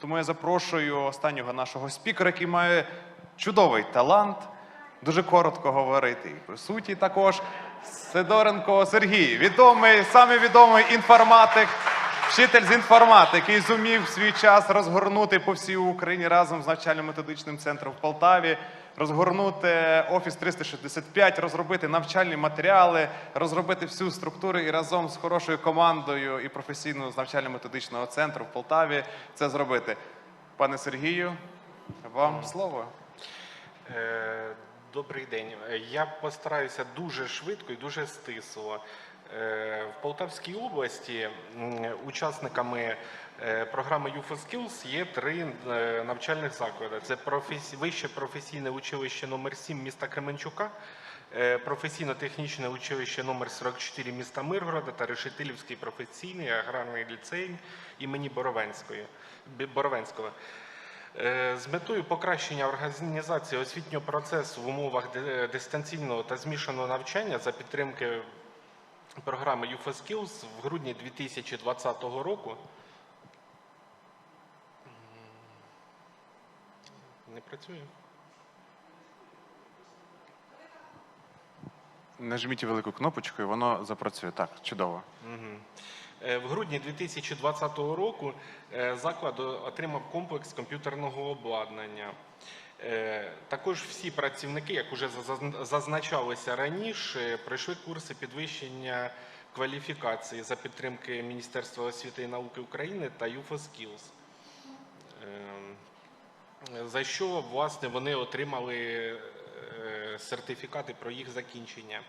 Тому я запрошую останнього нашого спікера, який має чудовий талант, дуже коротко говорити. І суті, також Сидоренко Сергій, відомий, самий відомий інформатик, вчитель з інформатики, зумів свій час розгорнути по всій Україні разом з навчально-методичним центром в Полтаві, розгорнути Офіс 365, розробити навчальні матеріали, розробити всю структуру і разом з хорошою командою і професійно з навчально-методичного центру в Полтаві це зробити. Пане Сергію, вам слово. Добрий день. Е, Я постараюся дуже швидко і дуже стисло. Е, В Полтавській області учасниками е, програми UFO є три навчальних заклади. Це. Вище професійне училище номер 7 міста Кременчука, професійно-технічне училище номер 44 міста Миргорода та Решетилівський професійний аграрний ліцей імені Боровенського. Е, З метою покращення організації освітнього процесу в умовах дистанційного та змішаного навчання за підтримки програми UFO Skills в грудні 2020 року. Не працює. Нажміть велику кнопочку, і воно запрацює. Так, чудово. Е, В грудні 2020 року е, заклад отримав комплекс комп'ютерного обладнання. Е, Також всі працівники, як вже зазна- зазначалося раніше, пройшли курси підвищення кваліфікації за підтримки Міністерства освіти і науки України та UFO Е, За що власне вони отримали е, сертифікати про їх закінчення.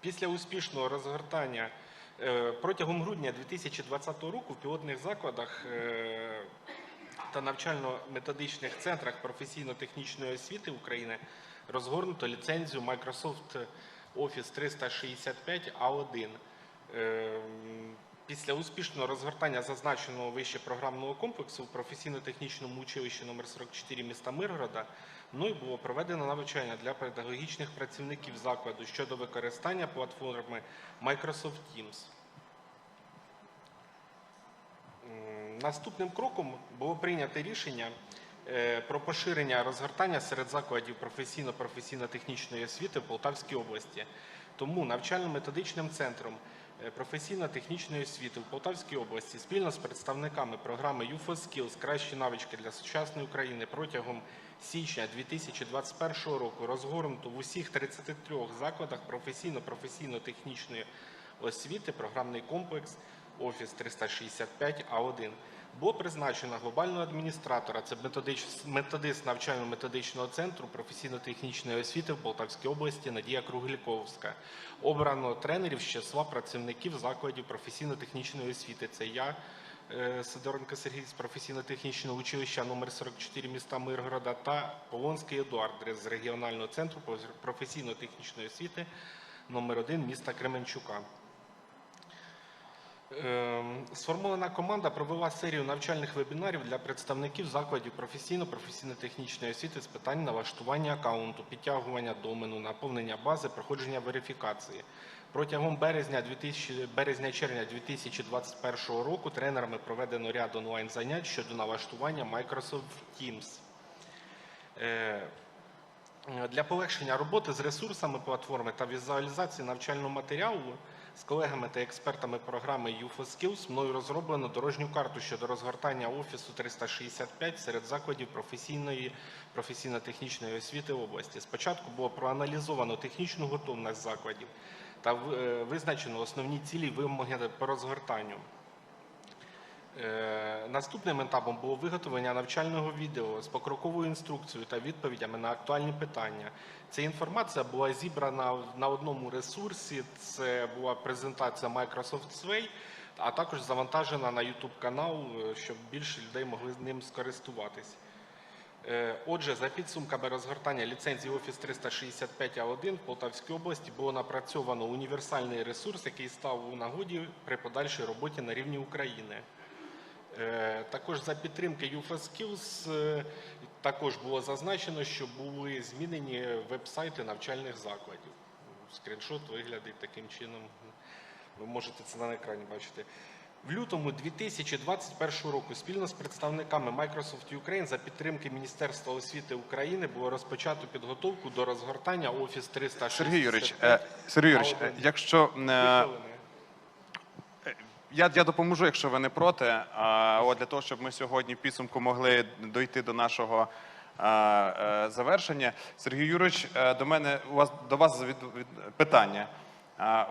Після успішного розгортання е, протягом грудня 2020 року в пілотних закладах е, та навчально-методичних центрах професійно-технічної освіти України розгорнуто ліцензію Microsoft Office 365 A1. Е, Після успішного розгортання зазначеного вище програмного комплексу в професійно-технічному училищі номер 44 міста Миргорода мною було проведено навчання для педагогічних працівників закладу щодо використання платформи Microsoft Teams. Наступним кроком було прийнято рішення е, про поширення розгортання серед закладів професійно-професійно-технічної освіти в Полтавській області. Тому навчально-методичним центром професійно-технічної освіти в Полтавській області спільно з представниками програми Skills Кращі навички для сучасної України протягом січня 2021 року розгорнуто в усіх 33 закладах професійно-професійно-технічної освіти програмний комплекс Офіс 365 А1. Було призначено глобального адміністратора, це методист навчально-методичного центру професійно-технічної освіти в Полтавській області Надія Кругліковська. Обрано тренерів з числа працівників закладів професійно-технічної освіти. Це я, е, Сидоренко Сергій з професійно-технічного училища номер 44 міста Миргорода та Полонський Едуард з регіонального центру професійно-технічної освіти номер 1 міста Кременчука. Ем, Сформована команда провела серію навчальних вебінарів для представників закладів професійно-професійно-технічної освіти з питань налаштування аккаунту, підтягування домену, наповнення бази, проходження верифікації. Протягом березня 2000 березня-червня 2021 року тренерами проведено ряд онлайн занять щодо налаштування Microsoft Teams. Е, для полегшення роботи з ресурсами платформи та візуалізації навчального матеріалу з колегами та експертами програми UFOSkills мною розроблено дорожню карту щодо розгортання Офісу 365 серед закладів професійної професійно-технічної освіти області. Спочатку було проаналізовано технічну готовність закладів та е, визначено основні цілі вимоги по розгортанню. Е, Наступним етапом було виготовлення навчального відео з покроковою інструкцією та відповідями на актуальні питання. Ця інформація була зібрана на одному ресурсі. Це була презентація Microsoft Sway, а також завантажена на YouTube канал, е, щоб більше людей могли ним скористуватись. Е, Отже, за підсумками розгортання ліцензії Office 365 А1 в Полтавській області було напрацьовано універсальний ресурс, який став у нагоді при подальшій роботі на рівні України. Е, Також за підтримки UFO е, також було зазначено, що були змінені веб-сайти навчальних закладів. Скріншот виглядить таким чином. Ви можете це на екрані бачити. В лютому 2021 року спільно з представниками Microsoft Ukraine за підтримки Міністерства освіти України було розпочато підготовку до розгортання Office 365. Сергій Юрійович, е, Сергій е, якщо. Я, я допоможу, якщо ви не проти. А, от для того, щоб ми сьогодні в підсумку могли дойти до нашого а, а, завершення. Сергій Юрійович, е, до мене у вас до вас від, від, питання.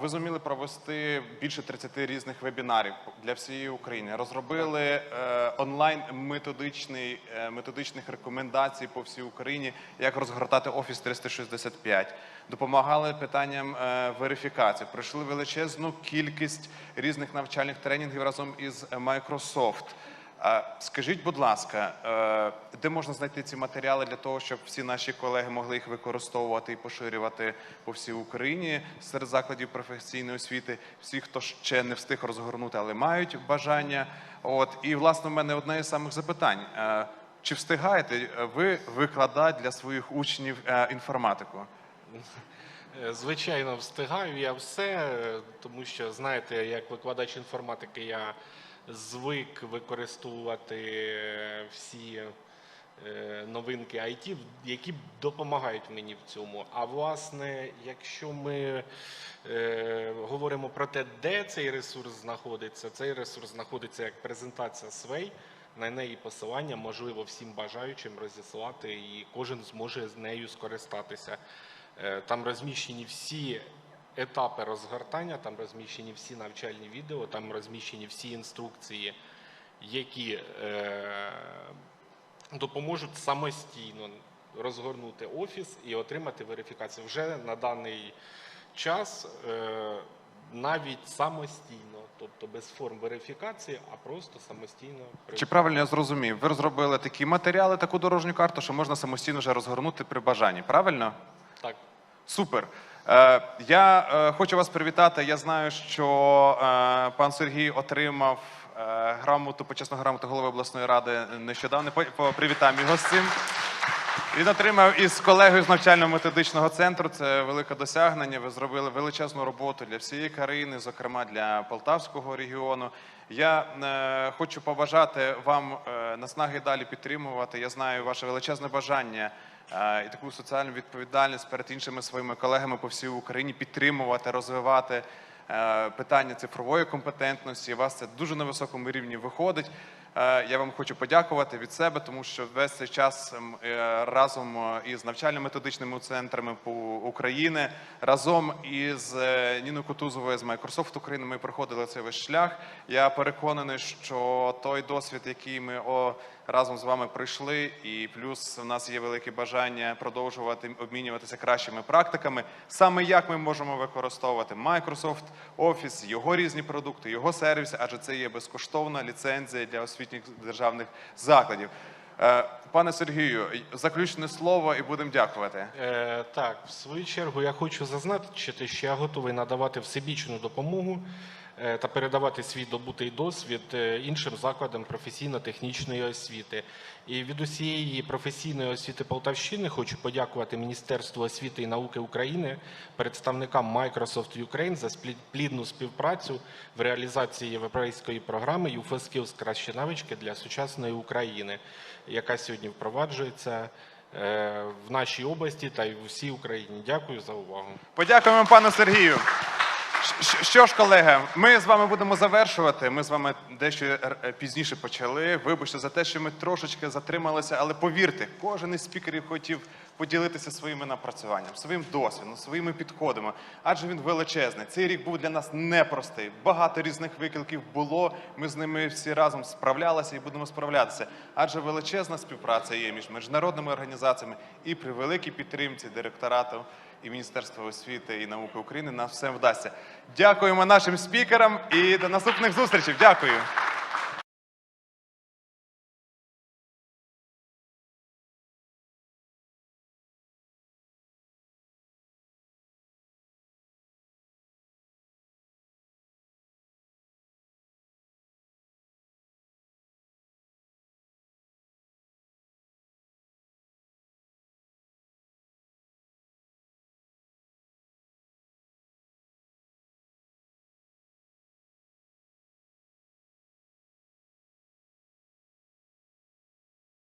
Ви зуміли провести більше 30 різних вебінарів для всієї України. Розробили е, онлайн методичний е, методичних рекомендацій по всій Україні, як розгортати Office 365. Допомагали питанням е, верифікації. Пройшли величезну кількість різних навчальних тренінгів разом із Microsoft. Скажіть, будь ласка, е, де можна знайти ці матеріали для того, щоб всі наші колеги могли їх використовувати і поширювати по всій Україні серед закладів професійної освіти, всі, хто ще не встиг розгорнути, але мають бажання. От і власне в мене одне із самих запитань: Е, чи встигаєте ви викладати для своїх учнів е, інформатику? Звичайно, встигаю я все, тому що знаєте, як викладач інформатики я звик використовувати всі е, новинки IT, які допомагають мені в цьому. А власне, якщо ми е, говоримо про те, де цей ресурс знаходиться, цей ресурс знаходиться як презентація Свей. На неї посилання можливо всім бажаючим розіслати, і кожен зможе з нею скористатися. Е, Там розміщені всі етапи розгортання, там розміщені всі навчальні відео, там розміщені всі інструкції, які е, допоможуть самостійно розгорнути офіс і отримати верифікацію. Вже на даний час е, навіть самостійно, тобто без форм верифікації, а просто самостійно Чи правильно я зрозумів? Ви розробили такі матеріали, таку дорожню карту, що можна самостійно вже розгорнути при бажанні. Правильно? так. Супер. Е, я е, хочу вас привітати. Я знаю, що е, пан Сергій отримав грамоту, почесну грамоту голови обласної ради нещодавно. Привітаємо його з цим. Він отримав із колегою з навчально-методичного центру. Це велике досягнення. Ви зробили величезну роботу для всієї країни, зокрема для Полтавського регіону. Я е, хочу побажати вам е, наснаги далі підтримувати. Я знаю ваше величезне бажання е, і таку соціальну відповідальність перед іншими своїми колегами по всій Україні підтримувати, розвивати е, питання цифрової компетентності. У вас це дуже на високому рівні виходить. Е, Я вам хочу подякувати від себе, тому що весь цей час ем, е, разом е, із навчально-методичними центрами по України, разом із Ніною Кутузовою з Microsoft України ми проходили цей весь шлях. Я переконаний, що той досвід, який ми разом з вами пройшли, і плюс у нас є велике бажання продовжувати обмінюватися кращими практиками. Саме як ми можемо використовувати Microsoft Office, його різні продукти, його сервіси, адже це є безкоштовна ліцензія для освітніх державних закладів. Е, Пане Сергію, заключне слово і будемо дякувати. Е, так, в свою чергу я хочу зазначити, що я готовий надавати всебічну допомогу та передавати свій добутий досвід е, іншим закладам професійно-технічної освіти. І від усієї професійної освіти Полтавщини хочу подякувати Міністерству освіти і науки України, представникам Microsoft Ukraine за плідну співпрацю в реалізації європейської програми UFOSkills кращі навички для сучасної України, яка сьогодні впроваджується е, в нашій області та й в усій Україні. Дякую за увагу. Подякуємо пану Сергію. Що ж, колеги, ми з вами будемо завершувати. Ми з вами дещо е, пізніше почали. Вибачте за те, що ми трошечки затрималися, але повірте, кожен із спікерів хотів поділитися своїми напрацюваннями, своїм досвідом, своїми підходами. Адже він величезний. Цей рік був для нас непростий. Багато різних викликів було. Ми з ними всі разом справлялися і будемо справлятися. Адже величезна співпраця є між міжнародними організаціями і при великій підтримці директорату і Міністерства освіти і науки України нам все вдасться. Дякуємо нашим спікерам і до наступних зустрічей. Дякую.